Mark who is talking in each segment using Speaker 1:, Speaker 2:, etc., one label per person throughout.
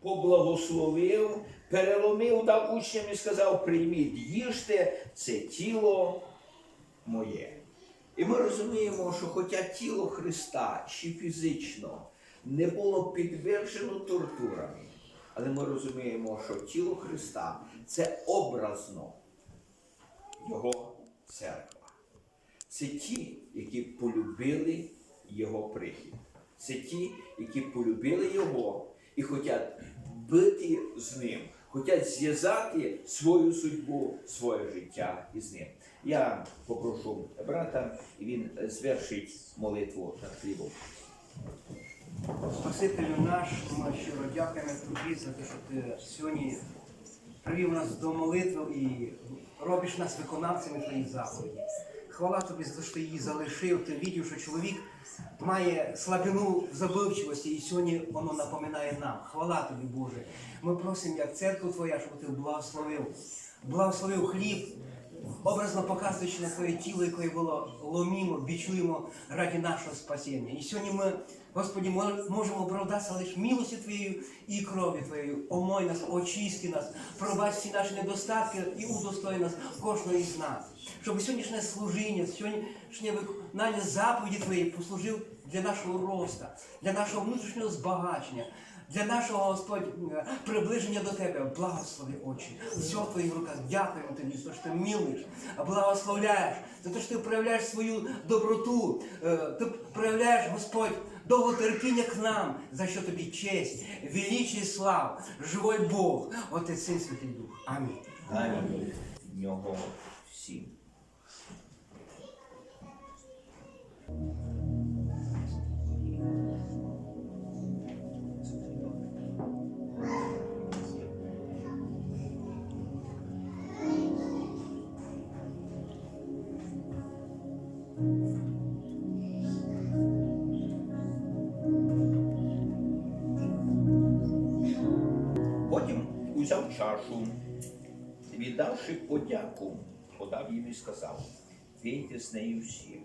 Speaker 1: поблагословив, переломив, дав учням і сказав: прийміть, їжте, це тіло моє. І ми розуміємо, що хоча тіло Христа ще фізично не було підтверджено тортурами, але ми розуміємо, що тіло Христа це образно Його церква. Це ті, які полюбили Його прихід. Це ті, які полюбили Його і хочуть бити з ним, хочуть зв'язати свою судьбу, своє життя із ним. Я попрошу брата, і він звершить молитву над хлібом.
Speaker 2: Спасителю наш, ми щиро дякуємо тобі за те, що ти сьогодні привів нас до молитви і робиш нас виконавцями твоїх заповідей. Хвала тобі за те, що ти її залишив. Ти бачив, що чоловік має слабину в забивчивості, і сьогодні воно напоминає нам. Хвала тобі, Боже. Ми просимо, як церкву Твоя, щоб ти благословив. Благословив хліб, образно показуючи на твоє тіло, яке було ломімо, бічуємо раді нашого спасіння. І сьогодні ми, Господі, можемо оправдатися лише милості Твоєю і кров'ю Твоєю. Омой нас, очисти нас, пробач всі наші недостатки і удостой нас, кожного із нас. Щоб сьогоднішнє служіння, сьогоднішнє виконання заповіді Твоєї послужив для нашого росту, для нашого внутрішнього збагачення. Для нашого Господь е, приближення до Тебе, благослови очі. Все в твоїх руках. Дякуємо тобі, за те, що ти милиш, благословляєш, за те, що ти проявляєш свою доброту. Е, Ти проявляєш, Господь, довготерпіння к нам, за що тобі честь, величие і слава, живой Бог, Отець Син Святий Дух. Амінь.
Speaker 1: Амінь. Нього всім. Узяв чашу, віддавши подяку, подав їм і сказав: пийте з нею всі,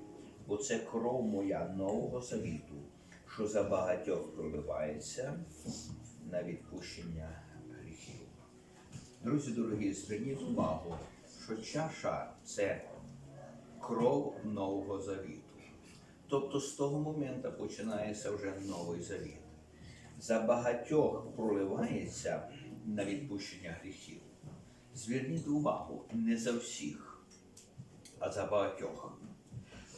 Speaker 1: бо це кров моя нового завіту, що за багатьох проливається на відпущення гріхів. Друзі дорогі, зверніть увагу, що чаша це кров нового завіту. Тобто з того моменту починається вже новий завіт. За багатьох проливається на відпущення гріхів. Зверніть увагу, не за всіх, а за багатьох.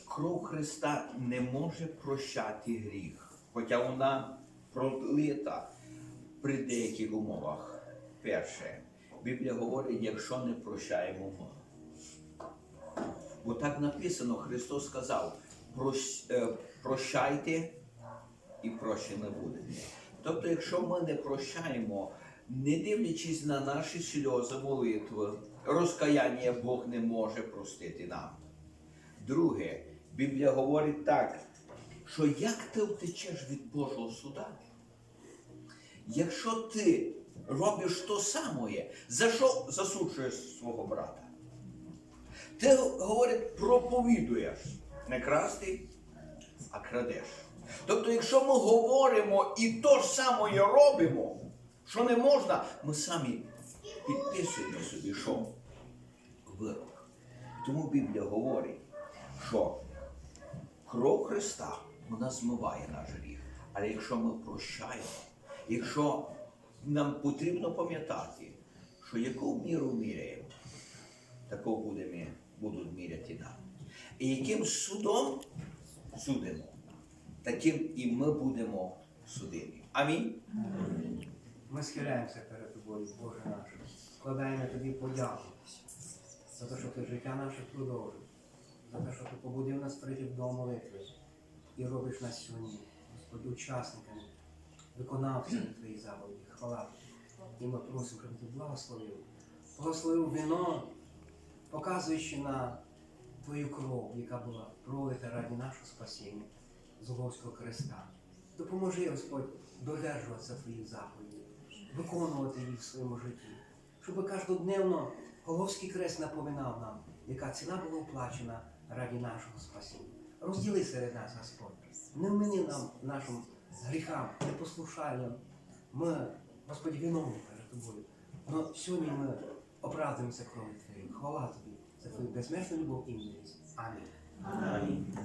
Speaker 1: Кров Христа не може прощати гріх, хоча вона пролита при деяких умовах. Перше, Біблія говорить, якщо не прощаємо. Бо так написано, Христос сказав, е, прощайте і прощені буде. Тобто, якщо ми не прощаємо, не дивлячись на наші сльози, молитви, розкаяння Бог не може простити нам. Друге, Біблія говорить так, що як ти втечеш від Божого суда, якщо ти робиш то саме, за що засуджуєш свого брата? Ти говорить, проповідуєш не красти, а крадеш. Тобто, якщо ми говоримо і то ж саме робимо, що не можна, ми самі підписуємо собі, що вирок. Тому Біблія говорить, що кров Христа вона змиває наш гріх. Але якщо ми прощаємо, якщо нам потрібно пам'ятати, що яку міру міряємо, такого будемо, будуть міряти нам. І яким судом судимо, таким і ми будемо судимі. Амінь.
Speaker 2: Ми схиляємося перед тобою, Боже наш. Складаємо тобі подяку за те, що ти життя наше продовжив, за те, що ти побудив нас прийти до молитви і робиш нас сьогодні, Господи, учасниками, виконавцями твоїх заповідей. Хвала. І ми просимо, щоб ти благословив. Благословив вино, показуючи на твою кров, яка була пролита раді нашого спасіння з Голгофського креста. Допоможи, Господь, додержуватися твоїх заповідей, виконувати їх в своєму житті, щоб кожнодневно Голгофський крест напоминав нам, яка ціна була оплачена раді нашого спасіння. Розділи серед нас, Господь. Не вмини нам нашим гріхам, непослушанням. Ми Господи, виновні перед тобою. Но сьогодні ми оправдуємося кров'ю Твоєю. Хвала тобі за твою безмежну любов і милість. Амінь.
Speaker 1: Амінь.